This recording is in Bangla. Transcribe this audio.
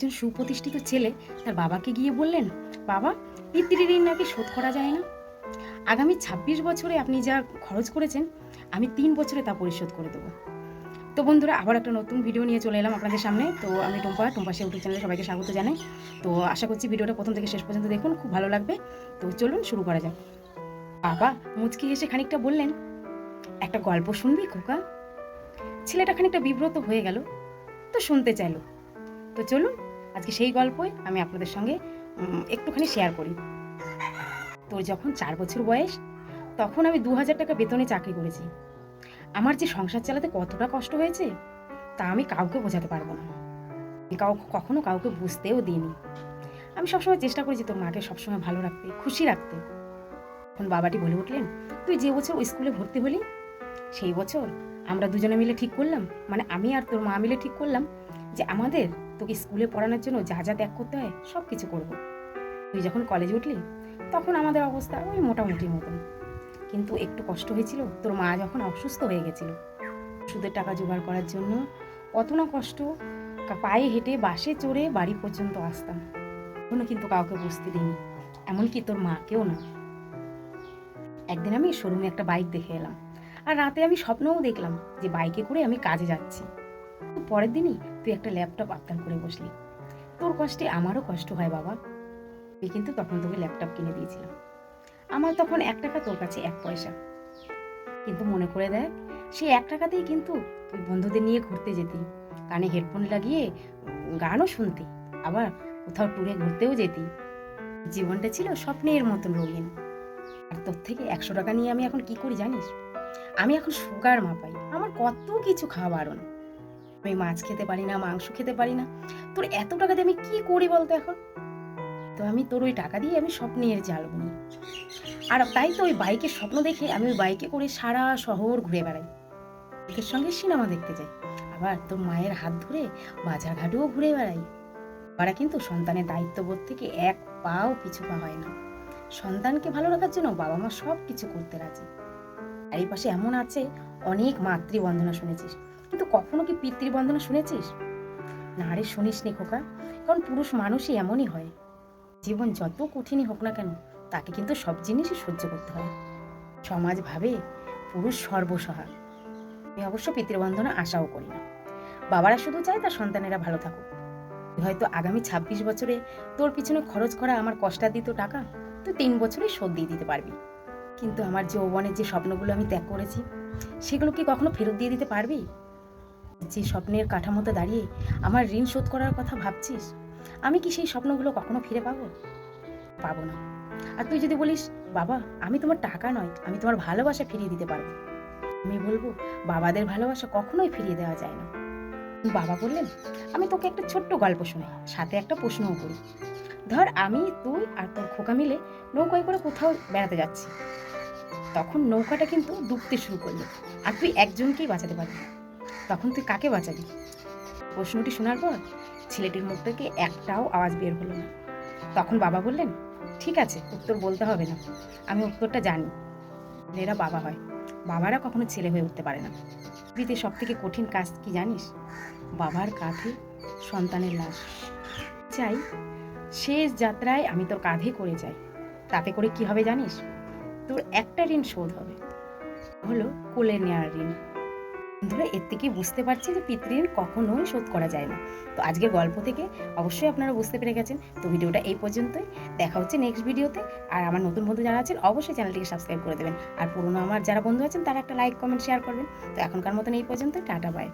একজন সুপ্রতিষ্ঠিত ছেলে তার বাবাকে গিয়ে বললেন, বাবা, পিতৃ ঋণ নাকি শোধ করা যায় না? আগামী ২৬ বছরে আপনি যা খরচ করেছেন, আমি তিন বছরে তা পরিশোধ করে দেবো। তো বন্ধুরা, আবার একটা নতুন ভিডিও নিয়ে চলে এলাম আপনাদের সামনে। তো আমি টুম্পা টুম্পা সে ইউটিউব চ্যানেলে সবাইকে স্বাগত জানাই। তো আশা করছি ভিডিওটা প্রথম থেকে শেষ পর্যন্ত দেখুন, খুব ভালো লাগবে। তো চলুন শুরু করা যাক। বাবা মুচকি এসে খানিকটা বললেন, একটা গল্প শুনবি খোকা? ছেলেটা খানিকটা বিব্রত হয়ে গেল, তো শুনতে চাইলো। তো চলুন আজকে সেই গল্পই আমি আপনাদের সঙ্গে একটুখানি শেয়ার করি। তোর যখন চার বছর বয়স, তখন আমি দু হাজার টাকা বেতনে চাকরি করেছি। আমার যে সংসার চালাতে কতটা কষ্ট হয়েছে, তা আমি কাউকে বোঝাতে পারব না। কাউ, কখনো কাউকে বুঝতেও দিইনি। আমি সবসময় চেষ্টা করেছি তোর মাকে সবসময় ভালো রাখতে, খুশি রাখতে। তখন বাবাটি বলে উঠলেন, তুই যে বছর ওই স্কুলে ভর্তি হলি, সেই বছর আমরা দুজনে মিলে ঠিক করলাম। মানে আমি আর তোর মা মিলে ঠিক করলাম যে আমাদের তোকে স্কুলে পড়ানোর জন্য যা যা ত্যাগ করতে হয় সব কিছু করব। তুই যখন কলেজে উঠলি, তখন আমাদের অবস্থা ওই মোটামুটি মতন। কিন্তু একটু কষ্ট হয়েছিল, তোর মা যখন অসুস্থ হয়ে গেছিল। ওষুধের টাকা জোগাড় করার জন্য কত না কষ্ট পায়ে হেঁটে বাসে চড়ে বাড়ি পর্যন্ত আসতাম। কোনো কিন্তু কাউকে বুঝতে দিইনি, এমনকি তোর মাকেও না। একদিন আমি শোরুমে একটা বাইক দেখে এলাম, আর রাতে আমি স্বপ্নও দেখলাম যে বাইকে করে আমি কাজে যাচ্ছি। পরের দিনই তুই একটা ল্যাপটপ আবদার করে বসলি। তোর কষ্টে আমারও কষ্ট হয় বাবা। তুই কিন্তু তখন তোকে ল্যাপটপ কিনে দিয়েছিলাম। আমার তখন এক টাকা তোর কাছে এক পয়সা। কিন্তু মনে করে দেখ, সেই এক টাকাতেই কিন্তু তুই বন্ধুদের নিয়ে ঘুরতে যেতি। কানে হেডফোন লাগিয়ে গানও শুনতি, আবার কোথাও ট্যুরে ঘুরতেও যেতি। জীবনটা ছিল স্বপ্নের মতন রঙিন। আর তোর থেকে একশো টাকা নিয়ে আমি এখন কি করি জানিস? আমি এখন সুগার মাপাই। আমার কত কিছু খাওয়া বারণ আমি মাছ খেতে পারি না, মাংস খেতে পারি না। তোর এত টাকা দিয়ে আমি কি করি বলতো এখন? তো আমি তোর ওই টাকা দিয়ে আমি স্বপ্নের জাল বুনি। আর তাই তো ওই বাইকের স্বপ্ন দেখে আমি ওই বাইকে করে সারা শহর ঘুরে বেড়াই। বাইকের সঙ্গে সিনেমা দেখতে যাই। আবার তোর মায়ের হাত ধরে বাজার ঘাটেও ঘুরে বেড়াই। ওরা কিন্তু সন্তানের দায়িত্ববোধ থেকে এক পাও পিছু পা হয় না। সন্তানকে ভালো রাখার জন্য বাবা মা সব কিছু করতে রাজি। আর এই পাশে এমন আছে, অনেক মাতৃবন্দনা শুনেছিস। কিন্তু কখনো কি পিতৃবন্দনা শুনেছিস? না রে শুনিস নি খোকা। কারণ পুরুষ মানুষই এমনই হয়। জীবন যত কঠিনই হোক না কেন, তাকে কিন্তু সব জিনিসই সহ্য করতে হয়। সমাজ ভাবে পুরুষ সর্বসহা আমি অবশ্য পিতৃবন্ধনা আশাও করি না। বাবারা শুধু চায় তার সন্তানেরা ভালো থাকুক। হয়তো আগামী ছাব্বিশ বছরে তোর পিছনে খরচ করা আমার কষ্টার্জিত টাকা তুই তিন বছরেই শোধ দিয়ে দিতে পারবি। কিন্তু আমার যৌবনের যে স্বপ্নগুলো আমি ত্যাগ করেছি, সেগুলো কি কখনো ফেরত দিয়ে দিতে পারবি? যে স্বপ্নের কাঠামোতে দাঁড়িয়ে আমার ঋণ শোধ করার কথা ভাবছিস, আমি কি সেই স্বপ্নগুলো কখনো ফিরে পাবো? পাবো না। আর তুই যদি বলিস, বাবা, আমি তোমার টাকা নয়, আমি তোমার ভালোবাসা ফিরিয়ে দিতে পারব। আমি বলব, বাবাদের ভালোবাসা কখনোই ফিরিয়ে দেওয়া যায় না। বাবা বললেন, আমি তোকে একটা ছোট্ট গল্প শোনাই, সাথে একটা প্রশ্নও করি। ধর আমি, তুই আর তোর খোকা মিলে নৌকায় করে কোথাও বেড়াতে যাচ্ছি। তখন নৌকাটা কিন্তু ডুবতে শুরু করল, আর তুই একজনকেই বাঁচাতে পারবি তখন তুই কাকে বাঁচাবি? প্রশ্নটি শোনার পর ছেলেটির মুখ থেকে একটাও আওয়াজ বের হলো না। তখন বাবা বললেন, ঠিক আছে, উত্তর বলতে হবে না। আমি উত্তরটা জানি। ছেলেরা বাবা হয়। বাবারা কখনো ছেলে হয়ে উঠতে পারে না। পৃথিবীতে সব থেকে কঠিন কাজ কি জানিস? বাবার কাঁধে সন্তানের লাশ। চাই শেষ যাত্রায় আমি তোর কাঁধে করে যাই। তাতে করে কি হবে জানিস? তোর একটা ঋণ শোধ হবে। হলো কোলে নেওয়ার ঋণ। বন্ধুরা, এর থেকে বুঝতে পারছি যে পিতৃণ কখনোই শোধ করা যায় না। তো আজকের গল্প থেকে অবশ্যই আপনারা বুঝতে পেরে গেছেন। তো ভিডিওটা এই পর্যন্তই। দেখা হচ্ছে নেক্সট ভিডিওতে। আর আমার নতুন বন্ধু যারা আছেন, অবশ্যই চ্যানেলটিকে সাবস্ক্রাইব করে দেবেন। আর পুরনো আমার যারা বন্ধু আছেন, তারা একটা লাইক কমেন্ট শেয়ার করবেন। তো এখনকার মতন এই পর্যন্তই টাটা বাই